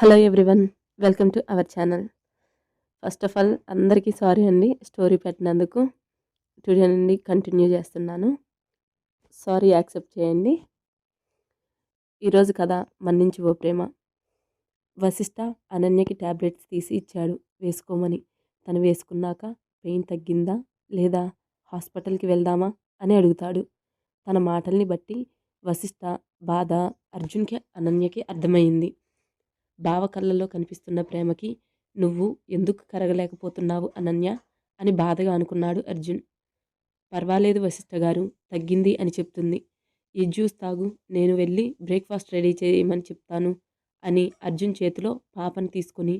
Hello everyone welcome to our channel. First of all అందరికీ sorry అండి story పెట్టినందుకు. Today నుండి కంటిన్యూ చేస్తున్నాను. సారీ యాక్సెప్ట్ చేయండి. ఈరోజు కథ మన్నించి ఓ ప్రేమ. వశిష్ట అనన్యకి ట్యాబ్లెట్స్ తీసి ఇచ్చాడు. వేసుకోమని. తను వేసుకున్నాక పెయిన్ తగ్గిందా లేదా హాస్పిటల్కి వెళ్దామా అని అడుగుతాడు. తన మాటల్ని బట్టి వశిష్ట బాధ అర్జున్కి అనన్యకి అర్థమైంది బావ కళ్ళల్లో కనిపిస్తున్న ప్రేమకి నువ్వు ఎందుకు కరగలేకపోతున్నావు అనన్య అని బాధగా అనుకున్నాడు అర్జున్. పర్వాలేదు వశిష్ఠ గారు తగ్గింది అని చెప్తుంది. ఈ జ్యూస్ తాగు నేను వెళ్ళి బ్రేక్ఫాస్ట్ రెడీ చేయమని చెప్తాను అని అర్జున్ చేతిలో పాపని తీసుకుని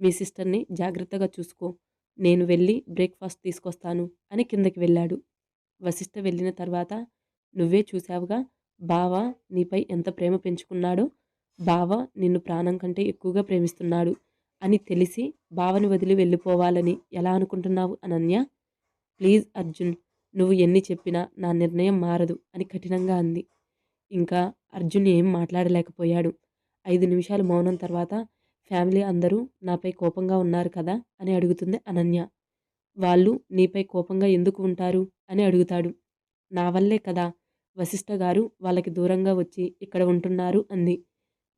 మీ సిస్టర్ని జాగ్రత్తగా చూసుకో నేను వెళ్ళి బ్రేక్ఫాస్ట్ తీసుకొస్తాను అని కిందకి వెళ్ళాడు. వశిష్ఠ వెళ్ళిన తర్వాత నువ్వే చూశావుగా బావ నీపై ఎంత ప్రేమ పెంచుకున్నాడో బావ నిన్ను ప్రాణం కంటే ఎక్కువగా ప్రేమిస్తున్నాడు అని తెలిసి బావని వదిలి వెళ్ళిపోవాలని ఎలా అనుకుంటున్నావు అనన్య? ప్లీజ్ అర్జున్ నువ్వు ఎన్ని చెప్పినా నా నిర్ణయం మారదు అని కఠినంగా అంది. ఇంకా అర్జున్ ఏం మాట్లాడలేకపోయాడు. ఐదు నిమిషాలు మౌనం తర్వాత ఫ్యామిలీ అందరూ నాపై కోపంగా ఉన్నారు కదా అని అడుగుతుంది అనన్య. వాళ్ళు నీపై కోపంగా ఎందుకు ఉంటారు అని అడుగుతాడు. నా వల్లే కదా వశిష్ఠ గారు వాళ్ళకి దూరంగా వచ్చి ఇక్కడ ఉంటున్నారు అంది.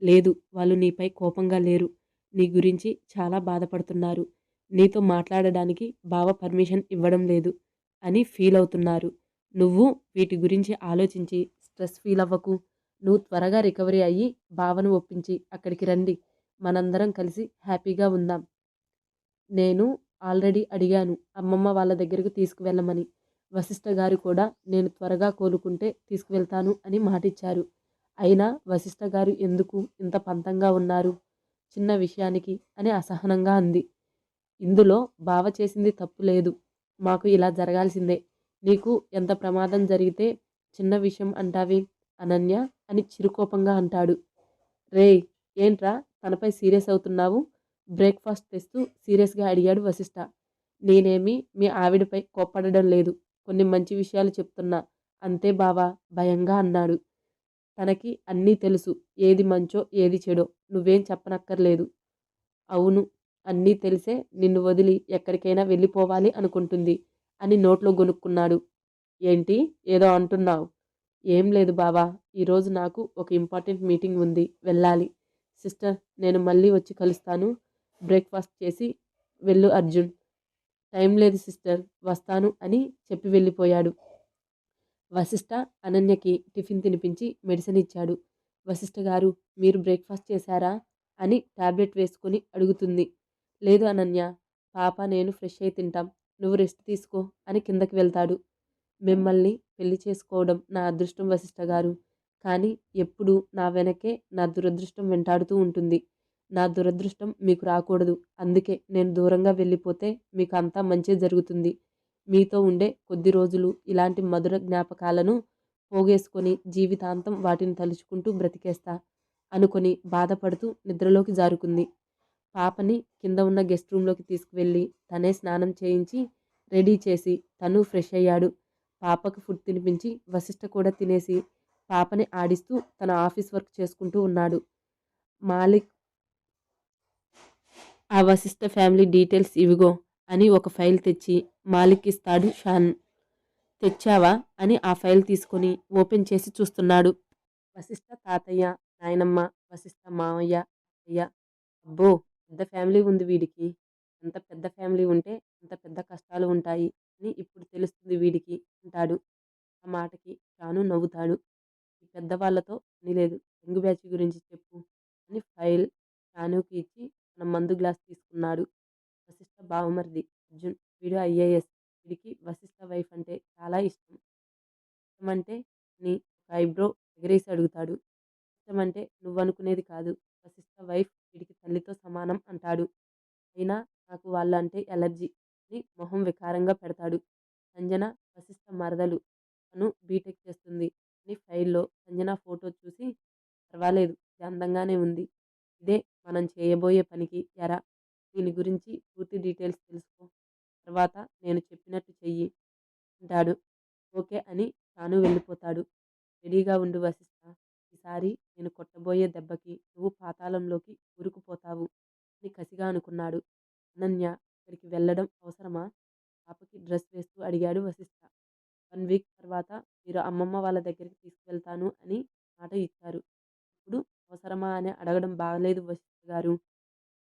లేదు వాళ్ళు నీపై కోపంగా లేరు. నీ గురించి చాలా బాధపడుతున్నారు. నీతో మాట్లాడడానికి బావ పర్మిషన్ ఇవ్వడం లేదు అని ఫీల్ అవుతున్నారు. నువ్వు వీటి గురించి ఆలోచించి స్ట్రెస్ ఫీల్ అవ్వకు. నువ్వు త్వరగా రికవరీ అయ్యి బావను ఒప్పించి అక్కడికి రండి. మనందరం కలిసి హ్యాపీగా ఉందాం. నేను ఆల్రెడీ అడిగాను అమ్మమ్మ వాళ్ళ దగ్గరకు తీసుకువెళ్ళమని. వశిష్ఠ గారు కూడా నేను త్వరగా కోలుకుంటే తీసుకువెళ్తాను అని మాటిచ్చారు. అయినా వశిష్ఠ గారు ఎందుకు ఇంత పంతంగా ఉన్నారు? చిన్న విషయానికి అని అసహనంగా అంది. ఇందులో బావ చేసింది తప్పు లేదు. మాకు ఇలా జరగాల్సిందే. నీకు ఎంత ప్రమాదం జరిగితే చిన్న విషయం అంటావి? అనన్య అని చిరుకోపంగా అంటాడు. రే ఏంట్రా? తనపై సీరియస్ అవుతున్నావు? బ్రేక్ఫాస్ట్ తెస్తూ సీరియస్గా అడిగాడు వశిష్ఠ. నేనేమి మీ ఆవిడపై కోప్పడడం లేదు. కొన్ని మంచి విషయాలు చెప్తున్నా. అంతే బావా భయంగా అన్నాడు. తనకి అన్నీ తెలుసు. ఏది మంచో ఏది చెడో. నువ్వేం చెప్పనక్కర్లేదు. అవును అన్నీ తెలిసే నిన్ను వదిలి ఎక్కడికైనా వెళ్ళిపోవాలి అనుకుంటుంది అని నోట్లో గొనుక్కున్నాడు. ఏంటి? ఏదో అంటున్నావు. ఏం లేదు బావా ఈరోజు నాకు ఒక ఇంపార్టెంట్ మీటింగ్ ఉంది. వెళ్ళాలి. సిస్టర్ నేను మళ్ళీ వచ్చి కలుస్తాను. బ్రేక్ఫాస్ట్ చేసి వెళ్ళు అర్జున్. టైం లేదు సిస్టర్ వస్తాను అని చెప్పి వెళ్ళిపోయాడు. వశిష్ఠ అనన్యకి టిఫిన్ తినిపించి మెడిసిన్ ఇచ్చాడు. వశిష్ఠ గారు మీరు బ్రేక్ఫాస్ట్ చేశారా? అని టాబ్లెట్ వేసుకొని అడుగుతుంది. లేదు అనన్య పాప నేను ఫ్రెష్ అయి తింటాం. నువ్వు రెస్ట్ తీసుకో అని కిందకి వెళ్తాడు. మిమ్మల్ని పెళ్ళి చేసుకోవడం నా అదృష్టం వశిష్ఠ గారు. కానీ ఎప్పుడు నా వెనకే నా దురదృష్టం వెంటాడుతూ ఉంటుంది. నా దురదృష్టం మీకు రాకూడదు. అందుకే నేను దూరంగా వెళ్ళిపోతే మీకు అంతా మంచి జరుగుతుంది. మీతో ఉండే కొద్ది రోజులు ఇలాంటి మధుర జ్ఞాపకాలను పోగేసుకొని జీవితాంతం వాటిని తలుచుకుంటూ బ్రతికేస్తా అనుకొని బాధపడుతూ నిద్రలోకి జారుకుంది. పాపని కింద ఉన్న గెస్ట్ రూమ్లోకి తీసుకువెళ్ళి తనే స్నానం చేయించి రెడీ చేసి తను ఫ్రెష్ అయ్యాడు. పాపకు ఫుడ్ తినిపించి వశిష్ఠ కూడా తినేసి పాపని ఆడిస్తూ తన ఆఫీస్ వర్క్ చేసుకుంటూ ఉన్నాడు. మాలిక్ ఆ వశిష్ఠ ఫ్యామిలీ డీటెయిల్స్ ఇవిగో అని ఒక ఫైల్ తెచ్చి మాలిక్ ఇస్తాడు షాన్. తెచ్చావా? అని ఆ ఫైల్ తీసుకొని ఓపెన్ చేసి చూస్తున్నాడు. వశిష్ట తాతయ్య నాయనమ్మ వశిష్ట మామయ్య అయ్య అబ్బో! పెద్ద ఫ్యామిలీ ఉంది వీడికి. ఎంత పెద్ద ఫ్యామిలీ ఉంటే అంత పెద్ద కష్టాలు ఉంటాయి అని ఇప్పుడు తెలుస్తుంది వీడికి అంటాడు. ఆ మాటకి షాను నవ్వుతాడు. ఈ పెద్దవాళ్ళతో పని లేదు. యంగ్ బ్యాచ్ గురించి చెప్పు అని ఫైల్ షానుకి ఇచ్చి తన మందు గ్లాస్ తీసుకున్నాడు. వశిష్ట బావమరిది. వీడు ఐఏఎస్ వీడికి వశిష్ట వైఫ్ అంటే చాలా ఇష్టం. ఇష్టమంటే నీ ఒక ఐబ్రో ఎగరేసి అడుగుతాడు. ఇష్టమంటే నువ్వనుకునేది కాదు. వశిష్ట వైఫ్ వీడికి తల్లితో సమానం అంటాడు. అయినా నాకు వాళ్ళంటే ఎలర్జీ. అని మొహం వికారంగా పెడతాడు. సంజన వశిష్ట మరదలు. తను బీటెక్ చేస్తుంది. అని ఫైల్లో సంజన ఫోటో చూసి పర్వాలేదు ఇది అందంగానే ఉంది. ఇదే మనం చేయబోయే పనికి ఎరా. దీని గురించి పూర్తి డీటెయిల్స్ తెలుసుకో. తర్వాత నేను చెప్పినట్టు చెయ్యి అంటాడు. ఓకే అని తాను వెళ్ళిపోతాడు. రెడీగా ఉండు వశిష్ట. ఈసారి నేను కొట్టబోయే దెబ్బకి నువ్వు పాతాళంలోకి ఊరుకుపోతావు అని కసిగా అనుకున్నాడు. అనన్య ఇక్కడికి వెళ్ళడం అవసరమా? పాపకి డ్రెస్ వేస్తూ అడిగాడు వశిష్ట. వన్ వీక్ తర్వాత మీరు అమ్మమ్మ వాళ్ళ దగ్గరికి తీసుకువెళ్తాను అని మాట ఇచ్చారు. ఇప్పుడు అవసరమా అని అడగడం బాగలేదు వశిష్ట గారు.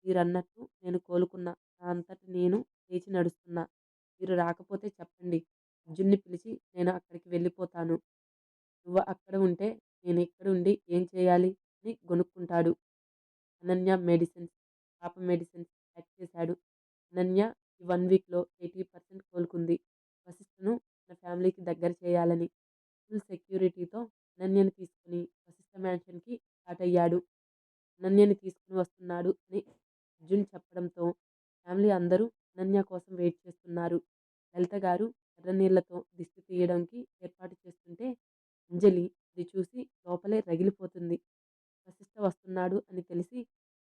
మీరన్నట్టు నేను కోలుకున్నా. నా అంతటి నేను లేచి నడుస్తున్నా. మీరు రాకపోతే చెప్పండి. అర్జున్ని పిలిచి నేను అక్కడికి వెళ్ళిపోతాను. నువ్వు అక్కడ ఉంటే నేను ఇక్కడ ఉండి ఏం చేయాలి అని గొనుక్కుంటాడు. అనన్య మెడిసిన్స్ పాప మెడిసిన్స్ ప్యాక్ చేశాడు. అనన్య ఈ వన్ వీక్లో ఎయిటీ పర్సెంట్ కోలుకుంది. వశిష్ఠను తన ఫ్యామిలీకి దగ్గర చేయాలని ఫుల్ సెక్యూరిటీతో అనన్యని తీసుకుని వశిష్ఠ మ్యాన్షన్కి స్టార్ట్ అయ్యాడు. అనన్యని తీసుకుని వస్తున్నాడు అని అర్జున్ చెప్పడంతో ఫ్యామిలీ అందరూ అనన్య కోసం వెయిట్ చేస్తున్నారు. లలిత గారు ఎర్రనీళ్ళతో దిష్టి తీయడానికి ఏర్పాటు చేస్తుంటే అంజలి ఇది చూసి లోపలే రగిలిపోతుంది. వశిష్ఠ వస్తున్నాడు అని తెలిసి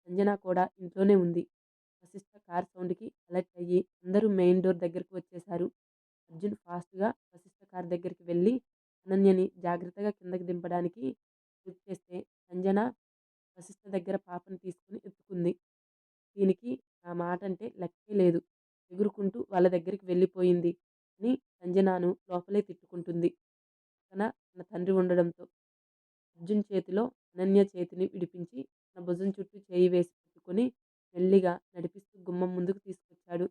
సంజన కూడా ఇంట్లోనే ఉంది. వశిష్ఠ కార్ సౌండ్కి అలర్ట్ అయ్యి అందరూ మెయిన్ డోర్ దగ్గరకు వచ్చేశారు. అర్జున్ ఫాస్ట్గా వశిష్ఠ కార్ దగ్గరికి వెళ్ళి అనన్యని జాగ్రత్తగా కిందకి దింపడానికి గుర్తు చేస్తే సంజన వశిష్ఠ దగ్గర పాపను తీసుకుని ఎత్తుకుంది. దీనికి నా మాట అంటే లెక్కే లేదు. ఎగురుకుంటూ వాళ్ళ దగ్గరికి వెళ్ళిపోయింది అని సంజనాను లోపలే తిట్టుకుంటుంది. తన తన తండ్రి ఉండడంతో అర్జున్ చేతిలో అనన్య చేతిని విడిపించి తన భుజం చుట్టూ చేయి వేసి పట్టుకొని మెల్లిగా నడిపిస్తూ గుమ్మం ముందుకు తీసుకొచ్చాడు.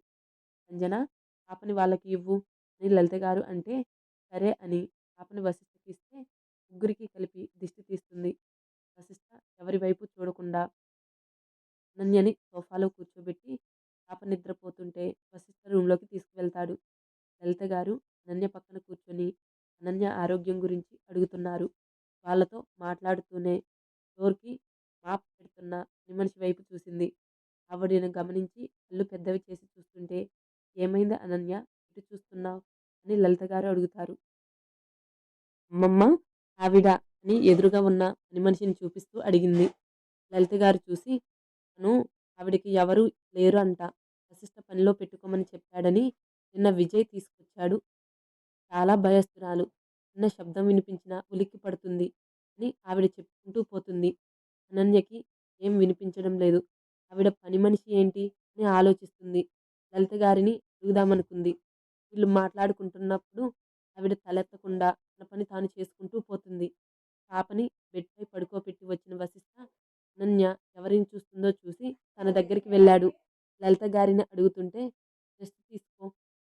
సంజన పాపని వాళ్ళకి ఇవ్వు అని లలిత గారు అంటే సరే అని పాపని వశిష్ఠకి ఇస్తే ముగ్గురికి కలిపి దిష్టి తీస్తుంది. వశిష్ఠ ఎవరి వైపు చూడకుండా అనన్యని సోఫాలో కూర్చోబెట్టి పాప నిద్రపోతుంటే వశిష్ఠ రూమ్లోకి తీసుకువెళ్తాడు. లలిత గారు అనన్య పక్కన కూర్చొని అనన్య ఆరోగ్యం గురించి అడుగుతున్నారు. వాళ్ళతో మాట్లాడుతూనే డోర్కి మాప్ పెడుతున్న పని మనిషి వైపు చూసింది. ఆవిడను గమనించి కళ్ళు పెద్దవి చేసి చూస్తుంటే ఏమైంది అనన్య? ఇటు చూస్తున్నావు? అని లలిత గారు అడుగుతారు. అమ్మమ్మ ఆవిడ అని ఎదురుగా ఉన్న పని మనిషిని చూపిస్తూ అడిగింది. లలిత గారు చూసి తను ఆవిడకి ఎవరు లేరు అంట. వశిష్ఠ పనిలో పెట్టుకోమని చెప్పాడని నిన్న విజయ్ తీసుకొచ్చాడు. చాలా భయస్తురాలు చిన్న శబ్దం వినిపించినా ఉలిక్కి పడుతుంది అని ఆవిడ చెప్పుకుంటూ పోతుంది. అనన్యకి ఏం వినిపించడం లేదు. ఆవిడ పని మనిషి ఏంటి అని ఆలోచిస్తుంది. లలిత గారిని అడుగుదామనుకుంది. వీళ్ళు మాట్లాడుకుంటున్నప్పుడు ఆవిడ తలెత్తకుండా తన పని తాను చేసుకుంటూ పోతుంది. పాపని బెడ్పై పడుకోబెట్టి వచ్చిన వశిష్ట అనన్య ఎవరిని చూస్తుందో చూసి తన దగ్గరికి వెళ్ళాడు. లలిత గారిని అడుగుతుంటే రెస్ట్ తీసుకో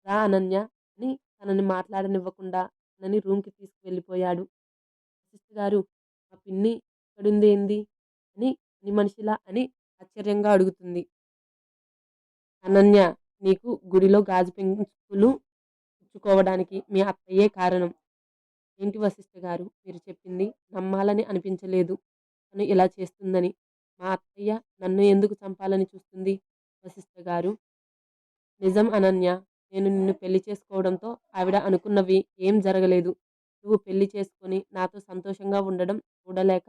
రా అనన్య అని తనని మాట్లాడనివ్వకుండా తనని రూమ్కి తీసుకువెళ్ళిపోయాడు. వశిష్ఠ గారు మా పిన్ని ఇక్కడుంది ఏంది? అని నీ మనిషిలా అని ఆశ్చర్యంగా అడుగుతుంది. అనన్య నీకు గుడిలో గాజు పెంకులు పుచ్చుకోవడానికి మీ అత్తయ్యే కారణం. ఏంటి వశిష్ఠ గారు? మీరు చెప్పింది నమ్మాలని అనిపించలేదు. తను ఇలా చేస్తుందని. మా అత్తయ్య నన్ను ఎందుకు చంపాలని చూస్తుంది? వశిష్ఠ గారు. నిజం అనన్య నేను నిన్ను పెళ్ళి చేసుకోవడంతో ఆవిడ అనుకున్నవి ఏం జరగలేదు. నువ్వు పెళ్ళి చేసుకొని నాతో సంతోషంగా ఉండడం చూడలేక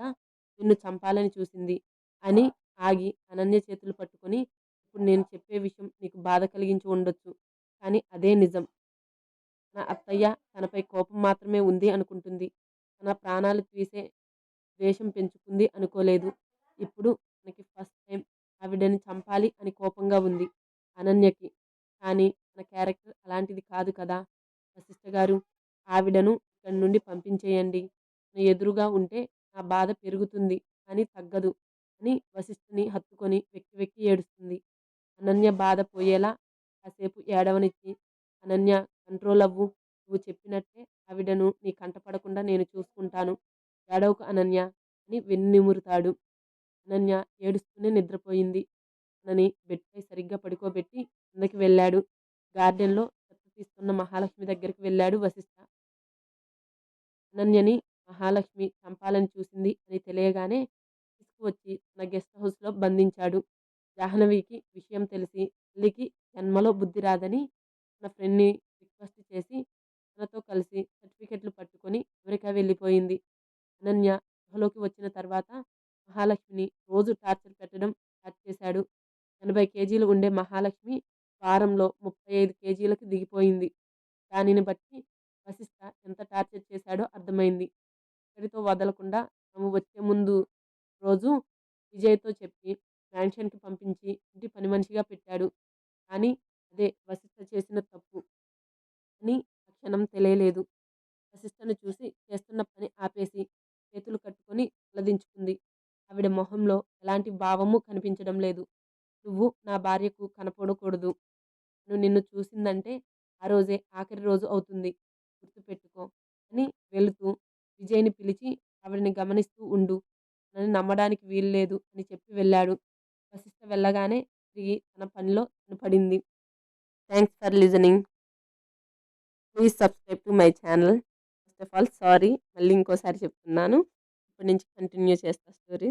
నిన్ను చంపాలని చూసింది అని ఆగి అనన్య చేతులు పట్టుకొని ఇప్పుడు నేను చెప్పే విషయం నీకు బాధ కలిగించి ఉండొచ్చు కానీ అదే నిజం. నా అత్తయ్య తనపై కోపం మాత్రమే ఉంది అనుకుంటుంది. తన ప్రాణాలు తీసే ద్వేషం పెంచుకుంది అనుకోలేదు. ఇప్పుడు తనకి ఫస్ట్ ఆవిడని చంపాలి అని కోపంగా ఉంది అనన్యకి. కానీ తన క్యారెక్టర్ అలాంటిది కాదు కదా. వశిష్ఠ గారు ఆవిడను ఇక్కడి నుండి పంపించేయండి. నా ఎదురుగా ఉంటే నా బాధ పెరుగుతుంది కానీ తగ్గదు అని వశిష్ఠుని హత్తుకొని వెక్కి వెక్కి ఏడుస్తుంది. అనన్య బాధ పోయేలా కాసేపు ఏడవనిచ్చి అనన్య కంట్రోల్ అవ్వు నువ్వు చెప్పినట్టే ఆవిడను నీ కంటపడకుండా నేను చూసుకుంటాను. ఏడవకు అనన్య అని వెన్నిమురుతాడు అనన్య ఏడుస్తూనే నిద్రపోయింది. తనని బెడ్పై సరిగ్గా పడుకోబెట్టి కిందకి వెళ్ళాడు. గార్డెన్లో చెత్త తీస్తున్న మహాలక్ష్మి దగ్గరికి వెళ్ళాడు వశిష్ఠ అనన్యని మహాలక్ష్మి చంపాలని చూసింది అని తెలియగానే తీసుకువచ్చి తన గెస్ట్ హౌస్లో బంధించాడు. జాహ్నవికి విషయం తెలిసి తల్లికి జన్మలో బుద్ధి రాదని తన ఫ్రెండ్ని రిక్వెస్ట్ చేసి తనతో కలిసి సర్టిఫికెట్లు పట్టుకొని అమెరికా వెళ్ళిపోయింది. అనన్య గృహలోకి వచ్చిన తర్వాత మహాలక్ష్మిని రోజు టార్చర్ పెట్టడం స్టార్ట్ చేశాడు. ఎనభై కేజీలు ఉండే మహాలక్ష్మి వారంలో ముప్పై ఐదు కేజీలకు దిగిపోయింది. దానిని బట్టి వశిష్ట ఎంత టార్చర్ చేశాడో అర్థమైంది. ఇక్కడితో వదలకుండా తాము వచ్చే ముందు రోజు విజయ్తో చెప్పి మ్యాన్షన్కి పంపించి ఇంటి పని మనిషిగా పెట్టాడు. కానీ అదే వశిష్ట చేసిన తప్పు అని క్షణం తెలియలేదు. వశిష్టను చూసి చేస్తున్న పని ఆపేసి చేతులు కట్టుకొని తలదించుకుంది. ఆవిడ మొహంలో ఎలాంటి భావము కనిపించడం లేదు. నువ్వు నా భార్యకు కనపడకూడదు. నువ్వు నిన్ను చూసిందంటే ఆ రోజే ఆఖరి రోజు అవుతుంది. గుర్తుపెట్టుకో అని వెళుతూ విజయ్ని పిలిచి ఆవిడని గమనిస్తూ ఉండు. నన్ను నమ్మడానికి వీల్లేదు అని చెప్పి వెళ్ళాడు. వశిష్ఠ వెళ్ళగానే తిరిగి తన పనిలో తను పడింది thanks for listening. Please subscribe to my channel. First of all sorry. మళ్ళీ ఇంకోసారి చెప్తున్నాను. ఇప్పటి నుంచి కంటిన్యూ చేస్తా స్టోరీ.